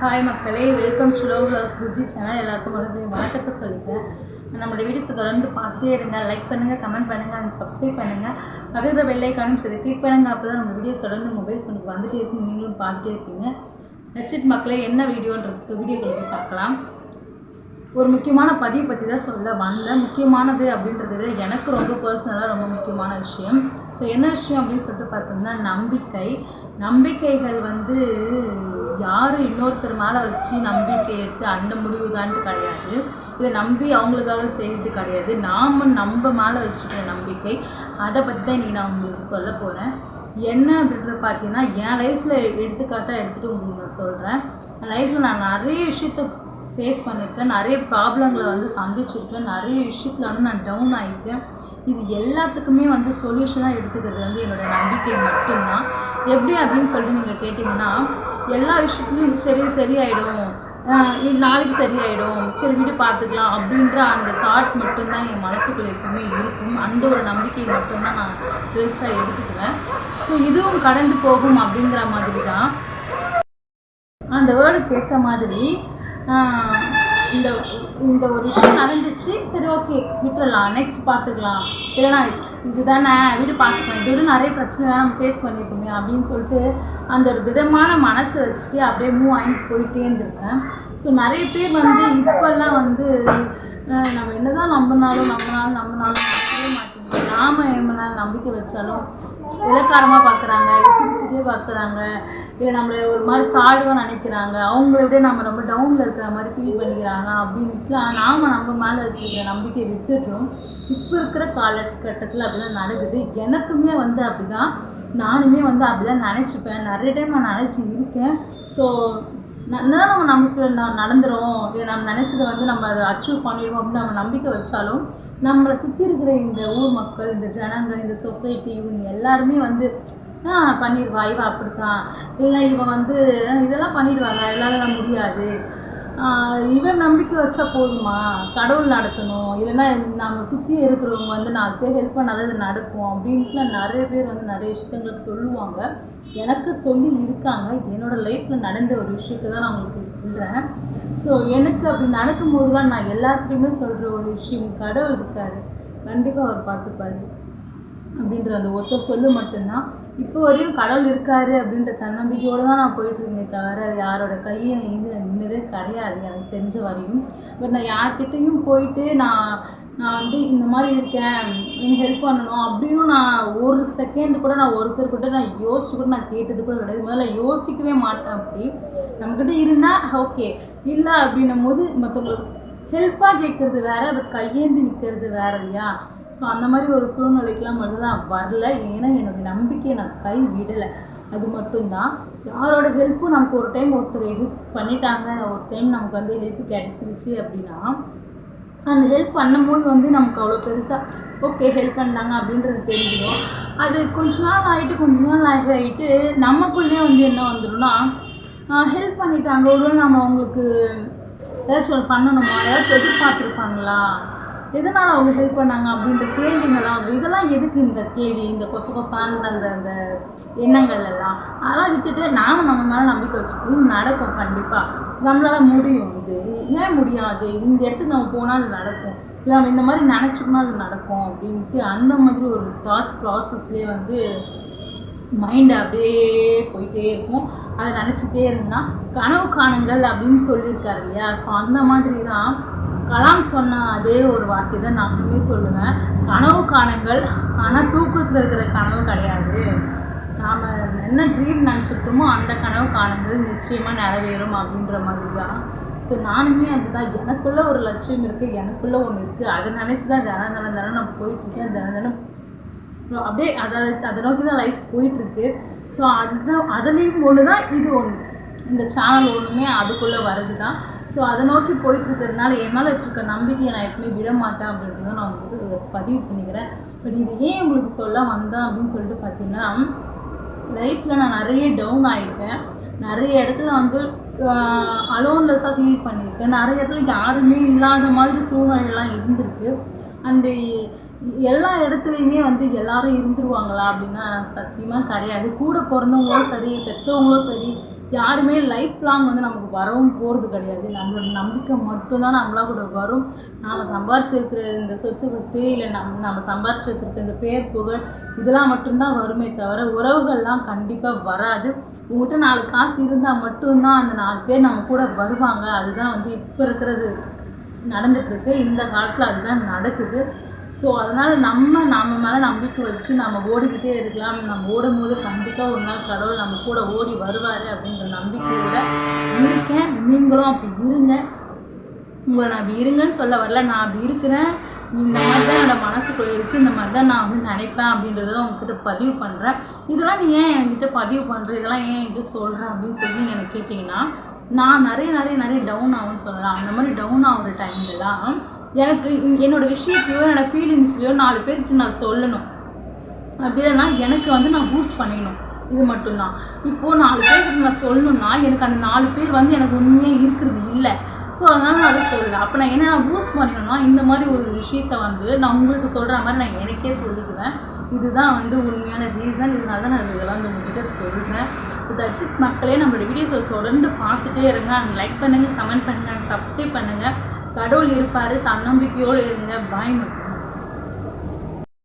Hi மக்களே welcome ஸ்லோ ஹர்ஸ் புஜி சேனல் எல்லாருக்கும் மறுபடியும் வணக்கத்தை சொல்லிக்கிறேன். நம்மளோட வீடியோஸை தொடர்ந்து பார்த்துட்டே இருங்க. லைக் பண்ணுங்கள் கமெண்ட் பண்ணுங்கள் அண்ட் சப்ஸ்கிரைப் பண்ணுங்கள் பக்கத்தில் வெள்ளைக்கானும் சரி கிளிக் பண்ணுங்கள் அப்போ தான் நம்ம வீடியோஸ் தொடர்ந்து மொபைல் ஃபோனுக்கு வந்துட்டே இருக்கும். நீங்களும் பார்த்துட்டே இருப்பீங்க. நெச்சிட் மக்களே. என்ன வீடியோன்றது வீடியோக்களை போய் பார்க்கலாம். ஒரு முக்கியமான பதிவு பற்றி தான் சொல்ல வரல முக்கியமானது அப்படின்றத விட எனக்கு ரொம்ப பர்சனலாக ரொம்ப முக்கியமான விஷயம். ஸோ என்ன விஷயம் அப்படின்னு சொல்லிட்டு பார்த்தோம்னா நம்பிக்கை. நம்பிக்கைகள் வந்து யாரும் இன்னொருத்தர் மேலே வச்சு நம்பிக்கை எடுத்து அந்த முடிவு தான்ட்டு கிடையாது. இதை நம்பி அவங்களுக்காக செய்கிறது கிடையாது. நாம் நம்ம மேலே வச்சுக்கிற நம்பிக்கை. அதை பற்றி தான் இன்றைக்கி நான் உங்களுக்கு சொல்ல போகிறேன் என்ன அப்படின்றது பார்த்தீங்கன்னா என் லைஃப்பில் எடுத்துக்காட்டாக எடுத்துகிட்டு உங்களுக்கு நான் சொல்கிறேன் என் லைஃப்பில் நான் நிறைய விஷயத்த ஃபேஸ் பண்ணியிருக்கேன். நிறைய ப்ராப்ளங்களை வந்து சந்திச்சிருக்கேன். நிறைய விஷயத்தில் வந்து நான் டவுன் ஆகியிருக்கேன் இது எல்லாத்துக்குமே வந்து சொல்யூஷனாக எடுத்துக்கிறது வந்து என்னோடய நம்பிக்கை மட்டும்தான். எப்படி அப்படின்னு சொல்லிட்டு நீங்கள் கேட்டிங்கன்னா எல்லா விஷயத்துலையும் சரி சரியாயிடும். நாளைக்கு சரியாயிடும். சரி விட்டு பார்த்துக்கலாம் அப்படின்ற அந்த தாட் மட்டும்தான் என் மனசுக்குள்ள எப்பவுமே இருக்கும். அந்த ஒரு நம்பிக்கையை மட்டும்தான் நான் பெருசாக எடுத்துக்குவேன். ஸோ இதுவும் கடந்து போகும் அப்படிங்கிற மாதிரி தான் அந்த வேர்டுக்கு ஏற்ற மாதிரி இந்த இந்த ஒரு விஷயம் நடந்துச்சு. சரி ஓகே விட்டுறலாம். நெக்ஸ்ட் பார்த்துக்கலாம். இல்லைனா இதுதானே வீடு பார்த்துக்கலாம். இதோட நிறைய பிரச்சனை நம்ம ஃபேஸ் பண்ணியிருக்கோமே அப்படின்னு சொல்லிட்டு அந்த ஒரு விதமான மனசை வச்சுட்டு அப்படியே மூவ் ஆகிட்டு போயிட்டே இருந்திருக்கேன். ஸோ நிறைய பேர் வந்து இப்போல்லாம் வந்து நம்ம என்னதான் நம்பினாலும் நம்பினாலும் நம்பினாலும் நம்பவே மாட்டேங்குது. நாம எம்மனால நம்பிக்கை வச்சாலும் இலக்காரமாக பார்க்குறாங்க? இல்லை சிரிச்சுட்டே பார்க்குறாங்க? இல்லை நம்மளை ஒரு மாதிரி தாழ்வாக நினைக்கிறாங்க. அவங்கள விட நம்ம ரொம்ப டவுனில் இருக்கிற மாதிரி ஃபீல் பண்ணிக்கிறாங்க அப்படின்ட்டு நாம் நம்ம மேலே வச்சுருக்கிற நம்பிக்கையை விட்டுடுறோம் இப்போ இருக்கிற காலகட்டத்தில் அப்படிலாம் நடக்குது. எனக்குமே வந்து அப்படிதான். நானுமே வந்து அப்படிதான் நினச்சிப்பேன். நிறைய டைம் நான் நினச்சி இருக்கேன். ஸோ நல்லா நம்ம நம்பிக்கை நான் நடந்துரும். இல்லை நம்ம நினச்சதை வந்து நம்ம அதை அச்சீவ் பண்ணிடுவோம் அப்படின்னு நம்ம நம்பிக்கை வச்சாலும் நம்மளை சுற்றி இருக்கிற இந்த ஊர் மக்கள் இந்த ஜனங்கள் இந்த சொசைட்டி இவங்க எல்லாருமே வந்து ஆ பண்ணிடுவா இவன் அப்படித்தான். இல்லை இவன் வந்து இதெல்லாம் பண்ணிடுவாங்க இவளால முடியாது. இவன் நம்பிக்கை வச்சா போதுமா? கடவுள் நடத்தணும். இல்லைன்னா நம்ம சுற்றி இருக்கிறவங்க வந்து நாலு பேர் ஹெல்ப் பண்ணாதான் இது நடக்கும் அப்படின்ட்டுலாம் நிறைய பேர் வந்து நிறைய விஷயங்கள் சொல்லுவாங்க. எனக்கு சொல்லி இருக்காங்க. என்னோடய லைஃப்பில் நடந்த ஒரு விஷயத்தை தான் நான் உங்களுக்கு சொல்கிறேன் ஸோ எனக்கு அப்படி நடக்கும்போதுலாம் நான் எல்லாத்துலேயுமே சொல்கிற ஒரு விஷயம் கடவுள் இருக்காரு. கண்டிப்பாக அவர் பார்த்துப்பாரு. அப்படின்ற அந்த ஒத்த சொல்லு மட்டும்தான். இப்போ வரையும் கடவுள் இருக்காரு அப்படின்ற தன்னம்பிக்கையோடு தான் நான் போயிட்டுருந்தேன் தவிர யாரோட கையை இது நின்றுதே கிடையாது எனக்கு தெரிஞ்ச வரையும். பட் நான் யார்கிட்டையும் போயிட்டு நான் நான் வந்து இந்த மாதிரி இருக்கேன் நீங்கள் ஹெல்ப் பண்ணணும் அப்படின்னு நான் ஒரு செகண்ட் கூட நான் ஒருத்தர் கூட நான் யோசிச்சு கூட நான் கேட்டது கூட கிடையாது. முதல்ல யோசிக்கவே மாட்டேன் அப்படி. நம்மக்கிட்ட இருந்தால் ஓகே இல்லை அப்படின்னும் போது மற்றவங்களுக்கு ஹெல்ப்பாக கேட்குறது வேற பட் கையேந்தி நிற்கிறது வேற இல்லையா? ஸோ அந்த மாதிரி ஒரு சூழ்நிலைக்கெலாம் மட்டும் தான் வரல. ஏன்னா என்னோட நம்பிக்கையை நான் கை விடலை. அது மட்டும்தான். யாரோட ஹெல்ப்பும் நமக்கு ஒரு டைம் ஒருத்தர் இது பண்ணிட்டாங்க. ஒரு டைம் நமக்கு வந்து ஹெல்ப் கிடச்சிருச்சு அப்படின்னா அந்த ஹெல்ப் பண்ணும்போது வந்து நமக்கு அவ்வளோ பெருசாக ஓகே ஹெல்ப் பண்ணாங்க அப்படின்றது தெரிஞ்சிடும். அது கொஞ்ச நாள் ஆகிட்டு கொஞ்ச நாள் ஆகிட்டு நமக்குள்ளே வந்து என்ன வந்துடும்னா ஹெல்ப் பண்ணிட்டாங்க. ஒரு நம்ம அவங்களுக்கு ஏதாச்சும் ஒரு பண்ணணுமா? ஏதாச்சும் எதிர்பார்த்துருப்பாங்களா? எதனால் அவங்க ஹெல்ப் பண்ணாங்க அப்படின்ற கேள்விங்கள்லாம் வந்து இதெல்லாம் எதுக்கு இந்த கேள்வி இந்த கொச கொசான அந்த அந்த எண்ணங்கள் எல்லாம்? அதெல்லாம் விட்டுட்டு நாம் நம்ம மேலே நம்பிக்கை வச்சுக்கணும். இது நடக்கும் கண்டிப்பாக நம்மளால் முடியும் இது. ஏன் முடியாது? இந்த இடத்துக்கு நம்ம போனால் அது நடக்கும். இல்லை நம்ம இந்த மாதிரி நினச்சிக்கணும் அது நடக்கும் அப்படின்ட்டு அந்த மாதிரி ஒரு தாட் ப்ராசஸ்லேயே வந்து மைண்டு அப்படியே போயிட்டே இருக்கும். அதை நினச்சிட்டே இருந்தால் கனவு காணுங்கள் அப்படின்னு சொல்லியிருக்காரு இல்லையா? ஸோ அந்த மாதிரி தான் கலாம் சொன்ன அதே ஒரு வார்த்தை தான் நானுமே சொல்லுவேன். கனவு காணுங்கள் ஆனால் தூக்கத்தில் இருக்கிற கனவு கிடையாது. நாம் என்ன ட்ரீம் நினச்சிருக்கோமோ அந்த கனவு காணுங்கள் நிச்சயமாக நிறைவேறும் அப்படின்ற மாதிரி தான். ஸோ நானுமே அதுதான். எனக்குள்ளே ஒரு லட்சியம் இருக்குது எனக்குள்ளே ஒன்று இருக்குது அதை நினச்சி தான் தினம் தினம் தினம் நான் போயிட்டுருக்கேன் தினம் தினம். ஸோ அப்படியே அதை அதை நோக்கி தான் லைஃப் போயிட்டுருக்கு ஸோ அதுதான் அதுலேயும் ஒன்று தான் இது ஒன்று இந்த சேனல் ஒன்றுமே அதுக்குள்ளே வருது தான் ஸோ அதை நோக்கி போயிட்டு இருக்கிறதுனால என் மேலே வச்சுருக்க நம்பிக்கையை நான் எப்பவுமே விட மாட்டேன் அப்படின்றத நான் உங்களுக்கு பதிவு பண்ணிக்கிறேன். பட் இது ஏன் உங்களுக்கு சொல்ல வந்தேன் அப்படின்னு சொல்லிட்டு பார்த்தீங்கன்னா லைஃப்பில் நான் நிறைய டவுன் ஆகியிருக்கேன் நிறைய இடத்துல வந்து அலோன்லெஸ்ஸாக ஃபீல் பண்ணியிருக்கேன். நிறைய இடத்துல யாருமே இல்லாத மாதிரி சூழ்நிலைலாம் இருந்திருக்கு. அண்டு எல்லா இடத்துலையுமே வந்து எல்லாரும் இருந்துருவாங்களா அப்படின்னா சத்தியமாக கிடையாது. கூட பிறந்தவங்களும் சரி பெற்றவங்களும் சரி யாருமே லைஃப் லாங் வந்து நமக்கு வரவும் போகிறது கிடையாது. நம்மளோட நம்பிக்கை மட்டும்தான் நம்மளா கூட வரும். நாம் சம்பாரிச்சிருக்கிற இந்த சொத்து பத்து இல்லை நம் நம்ம சம்பாரிச்சு வச்சிருக்க இந்த பேர் புகழ் இதெல்லாம் மட்டும்தான் வருமே தவிர உறவுகள்லாம் கண்டிப்பாக வராது. உங்கள்கிட்ட நாலு காசு இருந்தால் மட்டும்தான் அந்த நாலு பேர் நம்ம கூட வருவாங்க. அதுதான் வந்து இப்போ இருக்கிறது நடந்துட்டுருக்கு இந்த காலத்தில் அதுதான் நடக்குது. ஸோ அதனால் நம்ம நம்ம மேலே நம்பிக்கை வச்சு நம்ம ஓடிக்கிட்டே இருக்கலாம். நம்ம ஓடும் போது கண்டிப்பாக ஒரு நாள் கடவுள் நம்ம கூட ஓடி வருவார் அப்படின்ற நம்பிக்கையோட இருக்கேன். நீங்களும் அப்படி இருங்க. உங்களை நான் அப்படி இருங்கன்னு சொல்ல வரல. நான் அப்படி இருக்கிறேன். இந்த மாதிரி தான் என்னோடய மனசுக்குள்ளே இருக்குது இந்த மாதிரி தான் நான் வந்து நினைப்பேன் அப்படின்றத உங்ககிட்ட பதிவு பண்ணுறேன் இதெல்லாம் நீ ஏன் என்கிட்ட பதிவு பண்ணுற இதெல்லாம் ஏன் என்கிட்ட சொல்கிறேன் அப்படின்னு சொல்லி எனக்கு கேட்டிங்கன்னா நான் நிறைய நிறைய நிறைய டவுன் ஆகும்னு சொல்லலாம். அந்த மாதிரி டவுன் ஆகிற டைம்லலாம் எனக்கு என்னோடய என்னோட விஷயத்தையோ என்னோட ஃபீலிங்ஸ்லையோ நாலு பேருக்கு நான் சொல்லணும். அப்படி இல்லைன்னா எனக்கு வந்து நான் பூஸ்ட் பண்ணிடணும். இது மட்டும்தான். இப்போது நாலு பேருக்கு நான் சொல்லணும்னா எனக்கு அந்த நாலு பேர் வந்து எனக்கு உண்மையாக இருக்கிறது இல்லை. ஸோ அதனால் நான் அதை சொல்லலை அப்போ நான் என்ன நான் பூஸ்ட் பண்ணிடணும்னா இந்த மாதிரி ஒரு விஷயத்த வந்து நான் உங்களுக்கு சொல்கிற மாதிரி நான் எனக்கே சொல்லிக்குவேன். இதுதான் வந்து உண்மையான ரீசன் இதனால தான் நான் இதெல்லாம் வந்து உங்ககிட்ட சொல்கிறேன் ஸோ தட்ஸ் இட் மக்களே நம்மளோட வீடியோஸை தொடர்ந்து பார்த்துட்டே இருங்க. அண்ட் லைக் பண்ணுங்கள் கமெண்ட் பண்ணுங்கள் சப்ஸ்கிரைப் பண்ணுங்கள் கடவுள் இருப்பார் தன்னம்பிக்கையோடு இருங்க பாய் மக்கள்